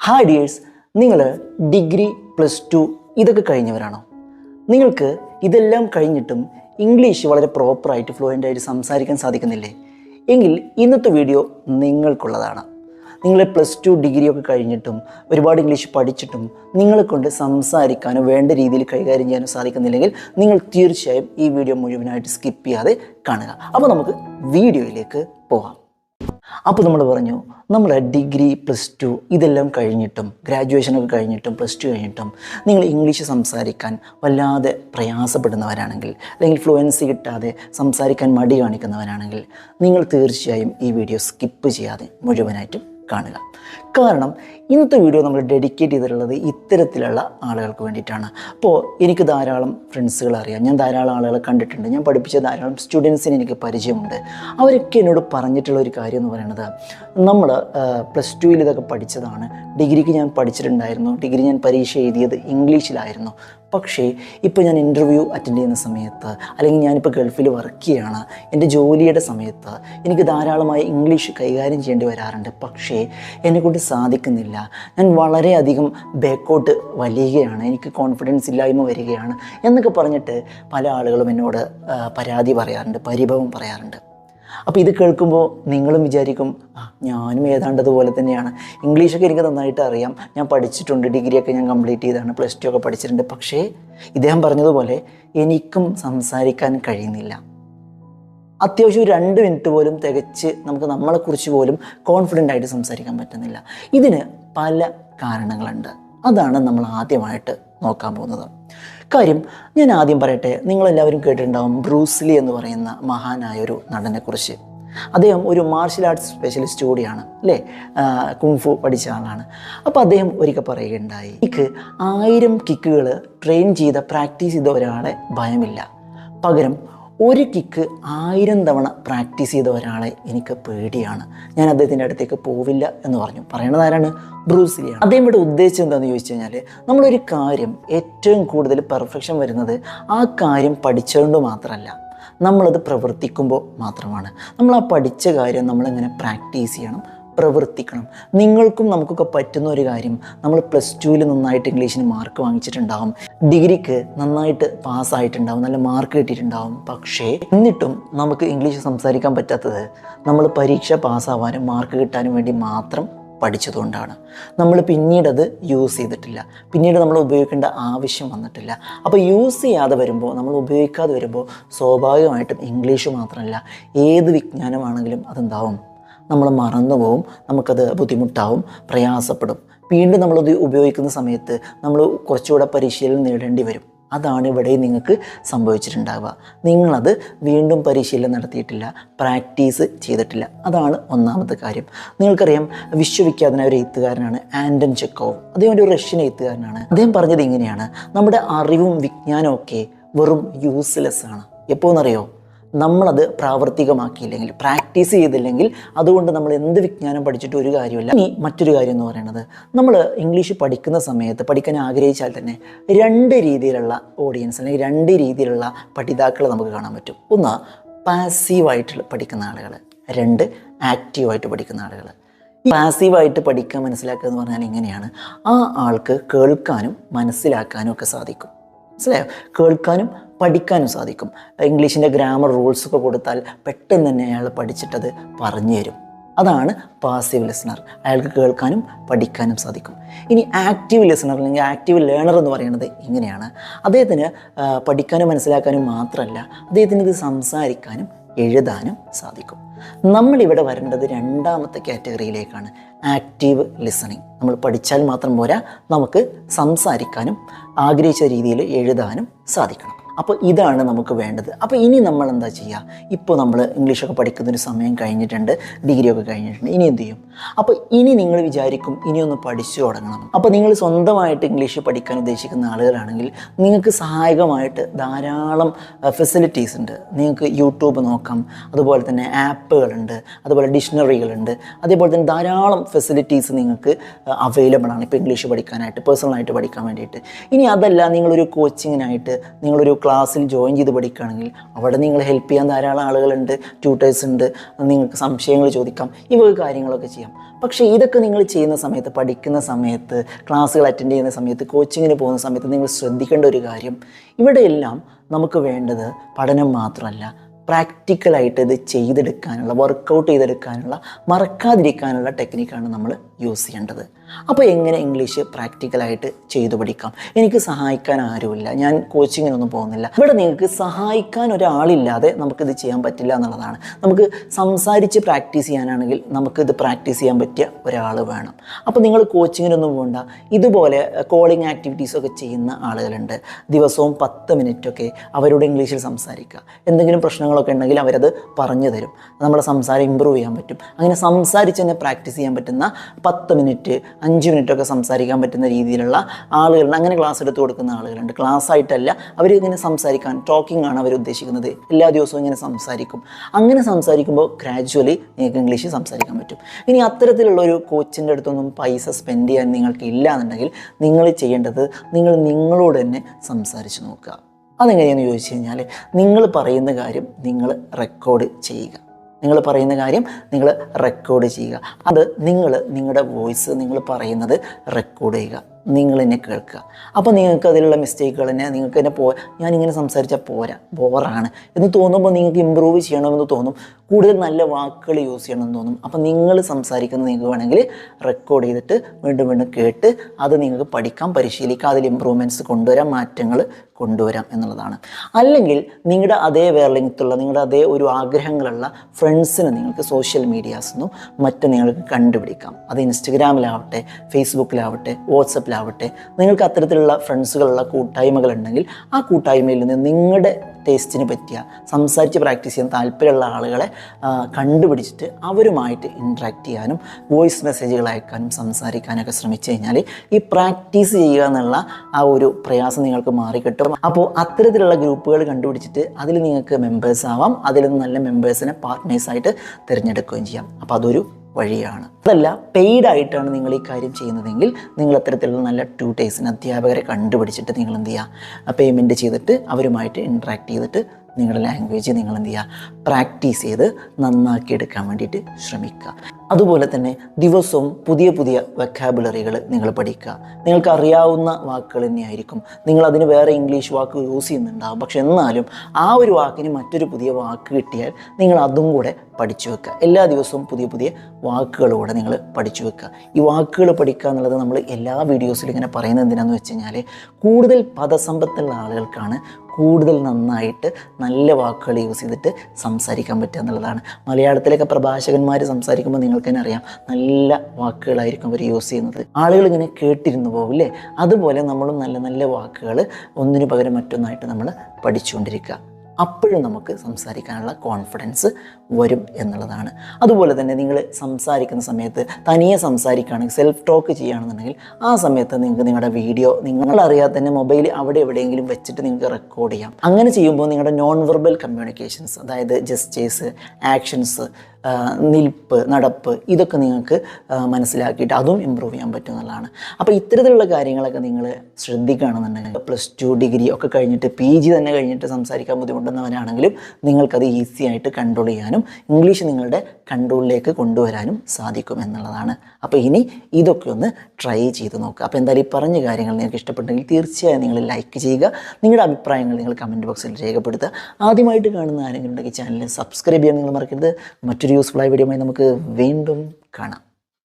Hi dears നിങ്ങൾ degree plus two ഇതൊക്കെ കഴിഞ്ഞവരാണോ? നിങ്ങൾക്ക് ഇതെല്ലാം കഴിഞ്ഞിട്ടും ഇംഗ്ലീഷ് വളരെ പ്രോപ്പറായിട്ട് ഫ്ലുവന്റ് ആയിട്ട് സംസാരിക്കാൻ സാധിക്കുന്നില്ലേ? എങ്കിൽ ഇന്നത്തെ വീഡിയോ നിങ്ങൾക്കുള്ളതാണ്. നിങ്ങൾ പ്ലസ് ടു ഡിഗ്രി ഒക്കെ കഴിഞ്ഞിട്ടും ഒരുപാട് ഇംഗ്ലീഷ് പഠിച്ചിട്ടും നിങ്ങളെ കൊണ്ട് സംസാരിക്കാനോ വേണ്ട രീതിയിൽ കൈകാര്യം ചെയ്യാനോ സാധിക്കുന്നില്ലെങ്കിൽ നിങ്ങൾ തീർച്ചയായും ഈ വീഡിയോ മുഴുവനായിട്ട് സ്കിപ്പ് ചെയ്യാതെ കാണുക. അപ്പോൾ നമുക്ക് വീഡിയോയിലേക്ക് പോകാം അപ്പോൾ നമ്മൾ പറഞ്ഞു നമ്മൾ ഡിഗ്രി പ്ലസ് ടു ഇതെല്ലാം കഴിഞ്ഞിട്ടും ഗ്രാജുവേഷനൊക്കെ കഴിഞ്ഞിട്ടും പ്ലസ് ടു കഴിഞ്ഞിട്ടും നിങ്ങൾ ഇംഗ്ലീഷ് സംസാരിക്കാൻ വല്ലാതെ പ്രയാസപ്പെടുന്നവരാണെങ്കിൽ അല്ലെങ്കിൽ ഫ്ലുവൻസി കിട്ടാതെ സംസാരിക്കാൻ മടി കാണിക്കുന്നവരാണെങ്കിൽ നിങ്ങൾ തീർച്ചയായും ഈ വീഡിയോ സ്കിപ്പ് ചെയ്യാതെ മുഴുവനായിട്ടും കാണുക. കാരണം ഇന്നത്തെ വീഡിയോ നമ്മൾ ഡെഡിക്കേറ്റ് ചെയ്തിട്ടുള്ളത് ഇത്തരത്തിലുള്ള ആളുകൾക്ക് വേണ്ടിയിട്ടാണ്. അപ്പോൾ എനിക്ക് ധാരാളം ഫ്രണ്ട്സുകൾ അറിയാം. ഞാൻ ധാരാളം ആളുകളെ കണ്ടിട്ടുണ്ട്. ഞാൻ പഠിപ്പിച്ച ധാരാളം സ്റ്റുഡൻസിന് എനിക്ക് പരിചയമുണ്ട്. അവരൊക്കെ എന്നോട് പറഞ്ഞിട്ടുള്ള ഒരു കാര്യം എന്ന് പറയുന്നത് നമ്മൾ പ്ലസ് ടുവിൽ ഇതൊക്കെ പഠിച്ചതാണ്. ഡിഗ്രിക്ക് ഞാൻ പഠിച്ചിട്ടുണ്ടായിരുന്നു. ഡിഗ്രി ഞാൻ പരീക്ഷ എഴുതിയത് ഇംഗ്ലീഷിലായിരുന്നു. പക്ഷേ ഇപ്പോൾ ഞാൻ ഇന്റർവ്യൂ അറ്റൻഡ് ചെയ്യുന്ന സമയത്ത് അല്ലെങ്കിൽ ഞാനിപ്പോൾ ഗൾഫിൽ വർക്ക് ചെയ്യുകയാണ് എന്റെ ജോലിയുടെ സമയത്ത് എനിക്ക് ധാരാളമായി ഇംഗ്ലീഷ് കൈകാര്യം ചെയ്യേണ്ടി വരാറുണ്ട്. പക്ഷേ എന്നെക്കൊണ്ട് സാധിക്കുന്നില്ല. ഞാൻ വളരെയധികം ബാക്കോട്ട് വലിയുകയാണ്. എനിക്ക് കോൺഫിഡൻസ് ഇല്ലായ്മ വരികയാണ് എന്നൊക്കെ പറഞ്ഞിട്ട് പല ആളുകളും എന്നോട് പരാതി പറയാറുണ്ട് പരിഭവം പറയാറുണ്ട്. അപ്പോൾ ഇത് കേൾക്കുമ്പോൾ നിങ്ങളും വിചാരിക്കും ആ ഞാനും ഏതാണ്ടതുപോലെ തന്നെയാണ്. ഇംഗ്ലീഷൊക്കെ എനിക്ക് നന്നായിട്ട് അറിയാം. ഞാൻ പഠിച്ചിട്ടുണ്ട് ഡിഗ്രിയൊക്കെ ഞാൻ കംപ്ലീറ്റ് ചെയ്താണ് പ്ലസ് ടു ഒക്കെ പഠിച്ചിട്ടുണ്ട്. പക്ഷേ ഇദ്ദേഹം പറഞ്ഞതുപോലെ എനിക്കും സംസാരിക്കാൻ കഴിയുന്നില്ല. അത്യാവശ്യം രണ്ട് മിനിറ്റ് പോലും തികച്ച് നമുക്ക് നമ്മളെക്കുറിച്ച് പോലും കോൺഫിഡന്റ് ആയിട്ട് സംസാരിക്കാൻ പറ്റുന്നില്ല. ഇതിന് പല കാരണങ്ങളുണ്ട്. അതാണ് നമ്മൾ ആദ്യമായിട്ട് നോക്കാൻ പോകുന്നത്. കാര്യം ഞാൻ ആദ്യം പറയട്ടെ നിങ്ങളെല്ലാവരും കേട്ടിട്ടുണ്ടാവും ബ്രൂസ്ലി എന്ന് പറയുന്ന മഹാനായ ഒരു നടനെക്കുറിച്ച്. അദ്ദേഹം ഒരു മാർഷൽ ആർട്സ് സ്പെഷ്യലിസ്റ്റ് കൂടിയാണ് അല്ലേ? കുങ്ഫു പഠിച്ച ആളാണ്. അപ്പോൾ അദ്ദേഹം ഒരിക്കൽ പറയുകയുണ്ടായി എനിക്ക് ആയിരം കിക്കുകൾ ട്രെയിൻ ചെയ്ത പ്രാക്ടീസ് ചെയ്ത ഒരാളെ ഭയമില്ല. പകരം ഒരു കിക്ക് ആയിരം തവണ പ്രാക്ടീസ് ചെയ്ത ഒരാളെ എനിക്ക് പേടിയാണ്. ഞാൻ അദ്ദേഹത്തിന്റെ അടുത്തേക്ക് പോവില്ല എന്ന് പറഞ്ഞു. പറയണത് ആരാണ്? ബ്രൂസിലിയാണ് അദ്ദേഹം ഇവിടെ ഉദ്ദേശിച്ചത് എന്താണെന്ന് ചോദിച്ചു കഴിഞ്ഞാൽ നമ്മളൊരു കാര്യം ഏറ്റവും കൂടുതൽ പെർഫെക്ഷൻ വരുന്നത് ആ കാര്യം പഠിച്ചുകൊണ്ട് മാത്രമല്ല നമ്മളത് പ്രവർത്തിക്കുമ്പോൾ മാത്രമാണ്. നമ്മൾ ആ പഠിച്ച കാര്യം നമ്മളിങ്ങനെ പ്രാക്ടീസ് ചെയ്യണം പ്രവർത്തിക്കണം. നിങ്ങൾക്കും നമുക്കൊക്കെ പറ്റുന്ന ഒരു കാര്യം നമ്മൾ പ്ലസ് ടുവിൽ നന്നായിട്ട് ഇംഗ്ലീഷിന് മാർക്ക് വാങ്ങിച്ചിട്ടുണ്ടാവും. ഡിഗ്രിക്ക് നന്നായിട്ട് പാസ്സായിട്ടുണ്ടാവും നല്ല മാർക്ക് കിട്ടിയിട്ടുണ്ടാവും. പക്ഷേ എന്നിട്ടും നമുക്ക് ഇംഗ്ലീഷ് സംസാരിക്കാൻ പറ്റാത്തത് നമ്മൾ പരീക്ഷ പാസ്സാവാനും മാർക്ക് കിട്ടാനും വേണ്ടി മാത്രം പഠിച്ചതുകൊണ്ടാണ്. നമ്മൾ പിന്നീടത് യൂസ് ചെയ്തിട്ടില്ല. പിന്നീട് നമ്മൾ ഉപയോഗിക്കേണ്ട ആവശ്യം വന്നിട്ടില്ല. അപ്പോൾ യൂസ് ചെയ്യാതെ വരുമ്പോൾ നമ്മൾ ഉപയോഗിക്കാതെ വരുമ്പോൾ സ്വാഭാവികമായിട്ടും ഇംഗ്ലീഷ് മാത്രമല്ല ഏത് വിജ്ഞാനമാണെങ്കിലും അതെന്താവും? നമ്മൾ മറന്നുപോകും നമുക്കത് ബുദ്ധിമുട്ടാവും പ്രയാസപ്പെടും. വീണ്ടും നമ്മളത് ഉപയോഗിക്കുന്ന സമയത്ത് നമ്മൾ കുറച്ചുകൂടെ പരിശീലനം നേടേണ്ടി വരും. അതാണ് ഇവിടെ നിങ്ങൾക്ക് സംഭവിച്ചിട്ടുണ്ടാവുക. നിങ്ങളത് വീണ്ടും പരിശീലനം നടത്തിയിട്ടില്ല പ്രാക്ടീസ് ചെയ്തിട്ടില്ല. അതാണ് ഒന്നാമത്തെ കാര്യം. നിങ്ങൾക്കറിയാം വിശ്വവിഖ്യാതനായ ഒരു എഴുത്തുകാരനാണ് ആൻഡൻ ചെക്കോവ്. അദ്ദേഹം ഒരു റഷ്യൻ എഴുത്തുകാരനാണ്. അദ്ദേഹം പറഞ്ഞത് ഇങ്ങനെയാണ് നമ്മുടെ അറിവും വിജ്ഞാനവും ഒക്കെ വെറും യൂസ്ലെസ് ആണ്. എപ്പോൾ എന്നറിയോ? നമ്മളത് പ്രാവർത്തികമാക്കിയില്ലെങ്കിൽ പ്രാക്ടീസ് ചെയ്തില്ലെങ്കിൽ അതുകൊണ്ട് നമ്മൾ എന്ത് വിജ്ഞാനം പഠിച്ചിട്ട് ഒരു കാര്യമില്ല ഇനി മറ്റൊരു കാര്യം എന്ന് പറയുന്നത് നമ്മൾ ഇംഗ്ലീഷ് പഠിക്കുന്ന സമയത്ത് പഠിക്കാൻ ആഗ്രഹിച്ചാൽ തന്നെ രണ്ട് രീതിയിലുള്ള ഓഡിയൻസ് അല്ലെങ്കിൽ രണ്ട് രീതിയിലുള്ള പഠിതാക്കളെ നമുക്ക് കാണാൻ പറ്റും. ഒന്ന് പാസീവായിട്ട് പഠിക്കുന്ന ആളുകൾ. രണ്ട് ആക്റ്റീവായിട്ട് പഠിക്കുന്ന ആളുകൾ. പാസീവായിട്ട് പഠിക്കാൻ മനസ്സിലാക്കുക എന്ന് പറഞ്ഞാൽ ഇങ്ങനെയാണ്. ആ ആൾക്ക് കേൾക്കാനും മനസ്സിലാക്കാനും ഒക്കെ സാധിക്കും. മനസ്സിലായോ? കേൾക്കാനും പഠിക്കാനും സാധിക്കും. ഇംഗ്ലീഷിന്റെ ഗ്രാമർ റൂൾസ് ഒക്കെ കൊടുത്താൽ പെട്ടെന്ന് തന്നെ അയാൾ പഠിച്ചിട്ടത് പറഞ്ഞു തരും. അതാണ് പാസീവ് ലിസണർ അയാൾക്ക് കേൾക്കാനും പഠിക്കാനും സാധിക്കും. ഇനി ആക്റ്റീവ് ലിസണർ അല്ലെങ്കിൽ ആക്റ്റീവ് ലേണർ എന്ന് പറയുന്നത് ഇങ്ങനെയാണ്. അദ്ദേഹത്തിന് പഠിക്കാനും മനസ്സിലാക്കാനും മാത്രമല്ല അദ്ദേഹത്തിന് ഇത് സംസാരിക്കാനും എഴുതാനും സാധിക്കും. നമ്മളിവിടെ വരേണ്ടത് രണ്ടാമത്തെ കാറ്റഗറിയിലേക്കാണ്. Active listening. നമ്മൾ പഠിച്ചാൽ മാത്രം പോരാ നമുക്ക് സംസാരിക്കാനും ആഗ്രഹിച്ച രീതിയിൽ എഴുതാനും സാധിക്കണം. അപ്പോൾ ഇതാണ് നമുക്ക് വേണ്ടത്. അപ്പോൾ ഇനി നമ്മൾ എന്താ ചെയ്യുക ഇപ്പോൾ നമ്മൾ ഇംഗ്ലീഷൊക്കെ പഠിക്കുന്ന ഒരു സമയം കഴിഞ്ഞിട്ടുണ്ട് ഡിഗ്രി ഒക്കെ കഴിഞ്ഞിട്ടുണ്ട് ഇനി എന്ത് ചെയ്യും? അപ്പോൾ ഇനി നിങ്ങൾ വിചാരിക്കും ഇനിയൊന്ന് പഠിച്ചു തുടങ്ങണം. അപ്പോൾ നിങ്ങൾ സ്വന്തമായിട്ട് ഇംഗ്ലീഷ് പഠിക്കാൻ ഉദ്ദേശിക്കുന്ന ആളുകളാണെങ്കിൽ നിങ്ങൾക്ക് സഹായകമായിട്ട് ധാരാളം ഫെസിലിറ്റീസ് ഉണ്ട്. നിങ്ങൾക്ക് യൂട്യൂബ് നോക്കാം അതുപോലെ തന്നെ ആപ്പുകളുണ്ട് അതുപോലെ ഡിക്ഷണറികളുണ്ട് അതേപോലെ തന്നെ ധാരാളം ഫെസിലിറ്റീസ് നിങ്ങൾക്ക് അവൈലബിൾ ആണ്. ഇപ്പോൾ ഇംഗ്ലീഷ് പഠിക്കാനായിട്ട് പേഴ്സണലായിട്ട് പഠിക്കാൻ വേണ്ടിയിട്ട്. ഇനി അതല്ല നിങ്ങളൊരു കോച്ചിങ്ങിനായിട്ട് നിങ്ങളൊരു ക്ലാസ്സിൽ ജോയിൻ ചെയ്ത് പഠിക്കുകയാണെങ്കിൽ അവിടെ നിങ്ങൾ ഹെൽപ്പ് ചെയ്യാൻ ധാരാളം ആളുകളുണ്ട് ട്യൂട്ടേഴ്സ് ഉണ്ട്. നിങ്ങൾക്ക് സംശയങ്ങൾ ചോദിക്കാം ഈ വക കാര്യങ്ങളൊക്കെ ചെയ്യാം. പക്ഷേ ഇതൊക്കെ നിങ്ങൾ ചെയ്യുന്ന സമയത്ത് പഠിക്കുന്ന സമയത്ത് ക്ലാസ്സുകൾ അറ്റൻഡ് ചെയ്യുന്ന സമയത്ത് കോച്ചിങ്ങിന് പോകുന്ന സമയത്ത് നിങ്ങൾ ശ്രദ്ധിക്കേണ്ട ഒരു കാര്യം ഇവിടെയെല്ലാം നമുക്ക് വേണ്ടത് പഠനം മാത്രമല്ല പ്രാക്ടിക്കലായിട്ട് ഇത് ചെയ്തെടുക്കാനുള്ള വർക്കൗട്ട് ചെയ്തെടുക്കാനുള്ള മറക്കാതിരിക്കാനുള്ള ടെക്നിക്കാണ് നമ്മൾ യൂസ് ചെയ്യേണ്ടത്. അപ്പോൾ എങ്ങനെ ഇംഗ്ലീഷ് പ്രാക്ടിക്കലായിട്ട് ചെയ്തു പഠിക്കാം? എനിക്ക് സഹായിക്കാൻ ആരുമില്ല. ഞാൻ കോച്ചിങ്ങിനൊന്നും പോകുന്നില്ല. ഇവിടെ നിങ്ങൾക്ക് സഹായിക്കാൻ ഒരാളില്ലാതെ നമുക്കിത് ചെയ്യാൻ പറ്റില്ല എന്നുള്ളതാണ്. നമുക്ക് സംസാരിച്ച് പ്രാക്ടീസ് ചെയ്യാനാണെങ്കിൽ നമുക്കിത് പ്രാക്ടീസ് ചെയ്യാൻ പറ്റിയ ഒരാൾ വേണം. അപ്പോൾ നിങ്ങൾ കോച്ചിങ്ങിനൊന്നും പോകണ്ട ഇതുപോലെ കോളിംഗ് ആക്ടിവിറ്റീസൊക്കെ ചെയ്യുന്ന ആളുകളുണ്ട്. ദിവസവും പത്ത് മിനിറ്റൊക്കെ അവരോട് ഇംഗ്ലീഷിൽ സംസാരിക്കുക. എന്തെങ്കിലും പ്രശ്നങ്ങളൊക്കെ ഉണ്ടെങ്കിൽ അവരത് പറഞ്ഞു തരും. നമ്മുടെ സംസാരം ഇമ്പ്രൂവ് ചെയ്യാൻ പറ്റും. അങ്ങനെ സംസാരിച്ച് തന്നെ പ്രാക്ടീസ് ചെയ്യാൻ പറ്റുന്ന പത്ത് മിനിറ്റ് അഞ്ച് മിനിറ്റൊക്കെ സംസാരിക്കാൻ പറ്റുന്ന രീതിയിലുള്ള ആളുകളുണ്ട് അങ്ങനെ ക്ലാസ് എടുത്ത് കൊടുക്കുന്ന ആളുകളുണ്ട്. ക്ലാസ് ആയിട്ടല്ല അവർ ഇങ്ങനെ സംസാരിക്കാൻ ടോക്കിംഗ് ആണ് അവർ ഉദ്ദേശിക്കുന്നത്. എല്ലാ ദിവസവും ഇങ്ങനെ സംസാരിക്കും. അങ്ങനെ സംസാരിക്കുമ്പോൾ ഗ്രാജുവലി നിങ്ങൾക്ക് ഇംഗ്ലീഷ് സംസാരിക്കാൻ പറ്റും. ഇനി അത്തരത്തിലുള്ള ഒരു കോച്ചിന്റെ അടുത്തൊന്നും പൈസ സ്പെൻഡ് ചെയ്യാൻ നിങ്ങൾക്ക് ഇല്ല എന്നുണ്ടെങ്കിൽ നിങ്ങൾ ചെയ്യേണ്ടത് നിങ്ങൾ നിങ്ങളോട് തന്നെ സംസാരിച്ച് നോക്കുക. അതെങ്ങനെയാണെന്ന് ചോദിച്ചു കഴിഞ്ഞാൽ നിങ്ങൾ പറയുന്ന കാര്യം നിങ്ങൾ റെക്കോർഡ് ചെയ്യുക. നിങ്ങൾ പറയുന്ന കാര്യം നിങ്ങൾ റെക്കോർഡ് ചെയ്യുക. അത് നിങ്ങൾ നിങ്ങളുടെ വോയിസ് നിങ്ങൾ പറയുന്നത് റെക്കോർഡ് ചെയ്യുക. നിങ്ങൾ എന്നെ കേൾക്കുക. അപ്പോൾ നിങ്ങൾക്ക് അതിലുള്ള മിസ്റ്റേക്കുകൾ തന്നെ നിങ്ങൾക്ക് തന്നെ പോ ഞാനിങ്ങനെ സംസാരിച്ചാൽ പോരാ. ബോറാണ്. എന്ന് തോന്നുമ്പോൾ നിങ്ങൾക്ക് ഇമ്പ്രൂവ് ചെയ്യണമെന്ന് തോന്നും. കൂടുതൽ നല്ല വാക്കുകൾ യൂസ് ചെയ്യണമെന്ന് തോന്നും. അപ്പോൾ നിങ്ങൾ സംസാരിക്കുന്നത് നിങ്ങൾക്ക് വേണമെങ്കിൽ റെക്കോർഡ് ചെയ്തിട്ട് വീണ്ടും വീണ്ടും കേട്ട് അത് നിങ്ങൾക്ക് പഠിക്കാം പരിശീലിക്കാം അതിൽ ഇമ്പ്രൂവ്മെന്റ്സ് കൊണ്ടുവരാം മാറ്റങ്ങൾ കൊണ്ടുവരാം എന്നുള്ളതാണ്. അല്ലെങ്കിൽ നിങ്ങളുടെ അതേ വേർലിംഗത്തുള്ള നിങ്ങളുടെ അതേ ഒരു ആഗ്രഹങ്ങളുള്ള ഫ്രണ്ട്സിന് നിങ്ങൾക്ക് സോഷ്യൽ മീഡിയാസ് നിന്നും മറ്റും നിങ്ങൾക്ക് കണ്ടുപിടിക്കാം. അത് ഇൻസ്റ്റഗ്രാമിലാവട്ടെ ഫേസ്ബുക്കിലാവട്ടെ വാട്സപ്പിലാവട്ടെ നിങ്ങൾക്ക് അത്തരത്തിലുള്ള ഫ്രണ്ട്സുകളുള്ള കൂട്ടായ്മകളുണ്ടെങ്കിൽ ആ കൂട്ടായ്മയിൽ നിന്ന് നിങ്ങളുടെ ടേസ്റ്റിന് പറ്റിയ സംസാരിച്ച് പ്രാക്ടീസ് ചെയ്യാൻ താല്പര്യമുള്ള ആളുകളെ കണ്ടുപിടിച്ചിട്ട് അവരുമായിട്ട് ഇൻട്രാക്ട് ചെയ്യാനും വോയിസ് മെസ്സേജുകൾ അയക്കാനും സംസാരിക്കാനൊക്കെ ശ്രമിച്ചു കഴിഞ്ഞാൽ ഈ പ്രാക്ടീസ് ചെയ്യുക എന്നുള്ള ആ ഒരു പ്രയാസം നിങ്ങൾക്ക് മാറിക്കിട്ടും. അപ്പോൾ അത്തരത്തിലുള്ള ഗ്രൂപ്പുകൾ കണ്ടുപിടിച്ചിട്ട് അതിൽ നിങ്ങൾക്ക് മെമ്പേഴ്സ് ആവാം. അതിൽ നിന്ന് നല്ല മെമ്പേഴ്സിനെ പാർട്ട്നേഴ്സായിട്ട് തിരഞ്ഞെടുക്കുകയും ചെയ്യാം. അപ്പോൾ അതൊരു വഴിയാണ്. അതല്ല പെയ്ഡ് ആയിട്ടാണ് നിങ്ങൾ ഈ കാര്യം ചെയ്യുന്നതെങ്കിൽ നിങ്ങൾ അത്തരത്തിലുള്ള നല്ല ട്യൂട്ടേഴ്സിന് അധ്യാപകരെ കണ്ടുപിടിച്ചിട്ട് നിങ്ങൾ എന്ത് ചെയ്യുക പേയ്മെന്റ് ചെയ്തിട്ട് അവരുമായിട്ട് ഇൻട്രാക്ട് ചെയ്തിട്ട് നിങ്ങളുടെ ലാംഗ്വേജ് നിങ്ങൾ എന്ത് ചെയ്യുക പ്രാക്ടീസ് ചെയ്ത് നന്നാക്കിയെടുക്കാൻ വേണ്ടിയിട്ട് ശ്രമിക്കുക. അതുപോലെ തന്നെ ദിവസവും പുതിയ പുതിയ വെക്കാബുലറികൾ നിങ്ങൾ പഠിക്കുക. നിങ്ങൾക്ക് അറിയാവുന്ന വാക്കുകൾ തന്നെയായിരിക്കും. നിങ്ങൾ അതിന് വേറെ ഇംഗ്ലീഷ് വാക്ക് യൂസ് ചെയ്യുന്നുണ്ടാകും പക്ഷെ എന്നാലും ആ ഒരു വാക്കിന് മറ്റൊരു പുതിയ വാക്ക് കിട്ടിയാൽ നിങ്ങൾ അതും കൂടെ പഠിച്ചു വെക്കുക. എല്ലാ ദിവസവും പുതിയ പുതിയ വാക്കുകളൂടെ നിങ്ങൾ പഠിച്ചു വെക്കുക. ഈ വാക്കുകൾ പഠിക്കുക എന്നുള്ളത് നമ്മൾ എല്ലാ വീഡിയോസിലും ഇങ്ങനെ പറയുന്നത് എന്തിനാന്ന് വെച്ച് കഴിഞ്ഞാൽ കൂടുതൽ പദസമ്പത്തുള്ള ആളുകൾക്കാണ് കൂടുതൽ നന്നായിട്ട് നല്ല വാക്കുകൾ യൂസ് ചെയ്തിട്ട് സംസാരിക്കാൻ പറ്റുക എന്നുള്ളതാണ്. മലയാളത്തിലൊക്കെ പ്രഭാഷകന്മാർ സംസാരിക്കുമ്പോൾ നിങ്ങൾക്ക് തന്നെ അറിയാം നല്ല വാക്കുകളായിരിക്കും അവർ യൂസ് ചെയ്യുന്നത്. ആളുകൾ ഇങ്ങനെ കേട്ടിരുന്നു പോകില്ലേ അതുപോലെ നമ്മളും നല്ല നല്ല വാക്കുകൾ ഒന്നിനു പകരം മറ്റൊന്നായിട്ട് നമ്മൾ പഠിച്ചുകൊണ്ടിരിക്കുക. അപ്പോഴും നമുക്ക് സംസാരിക്കാനുള്ള കോൺഫിഡൻസ് വരും എന്നുള്ളതാണ്. അതുപോലെ തന്നെ നിങ്ങൾ സംസാരിക്കുന്ന സമയത്ത് തനിയെ സംസാരിക്കുകയാണെങ്കിൽ സെൽഫ് ടോക്ക് ചെയ്യുകയാണെന്നുണ്ടെങ്കിൽ ആ സമയത്ത് നിങ്ങൾക്ക് നിങ്ങളുടെ വീഡിയോ നിങ്ങളറിയാതെ തന്നെ മൊബൈൽ അവിടെ എവിടെയെങ്കിലും വെച്ചിട്ട് നിങ്ങൾക്ക് റെക്കോർഡ് ചെയ്യാം. അങ്ങനെ ചെയ്യുമ്പോൾ നിങ്ങളുടെ നോൺ വെർബൽ കമ്മ്യൂണിക്കേഷൻസ് അതായത് ജസ്റ്റേഴ്സ് ആക്ഷൻസ് നിൽപ്പ് നടപ്പ് ഇതൊക്കെ നിങ്ങൾക്ക് മനസ്സിലാക്കിയിട്ട് അതും ഇമ്പ്രൂവ് ചെയ്യാൻ പറ്റും എന്നുള്ളതാണ് അപ്പോൾ ഇത്തരത്തിലുള്ള കാര്യങ്ങളൊക്കെ നിങ്ങൾ ശ്രദ്ധിക്കുകയാണെന്നുണ്ടെങ്കിൽ പ്ലസ് ടു ഡിഗ്രി ഒക്കെ കഴിഞ്ഞിട്ട് പി ജി തന്നെ കഴിഞ്ഞിട്ട് സംസാരിക്കാൻ ബുദ്ധിമുട്ടുന്നവരാണെങ്കിലും നിങ്ങൾക്കത് ഈസി ആയിട്ട് കൺട്രോൾ ചെയ്യാനും ഇംഗ്ലീഷ് നിങ്ങളുടെ കൺട്രോളിലേക്ക് കൊണ്ടുവരാനും സാധിക്കും എന്നുള്ളതാണ്. അപ്പോൾ ഇനി ഇതൊക്കെ ഒന്ന് ട്രൈ ചെയ്ത് നോക്കുക. അപ്പോൾ എന്തായാലും ഈ പറഞ്ഞ കാര്യങ്ങൾ നിങ്ങൾക്ക് ഇഷ്ടപ്പെട്ടെങ്കിൽ തീർച്ചയായും നിങ്ങൾ ലൈക്ക് ചെയ്യുക. നിങ്ങളുടെ അഭിപ്രായങ്ങൾ നിങ്ങൾ കമന്റ് ബോക്സിൽ രേഖപ്പെടുത്തുക. ആദ്യമായിട്ട് കാണുന്ന ആരെങ്കിലും ഉണ്ടെങ്കിൽ ചാനൽ സബ്സ്ക്രൈബ് ചെയ്യാൻ നിങ്ങൾ മറക്കരുത്. മറ്റൊരു യൂസ്ഫുൾ ആയ വീഡിയോയുമായി നമുക്ക് വീണ്ടും കാണാം.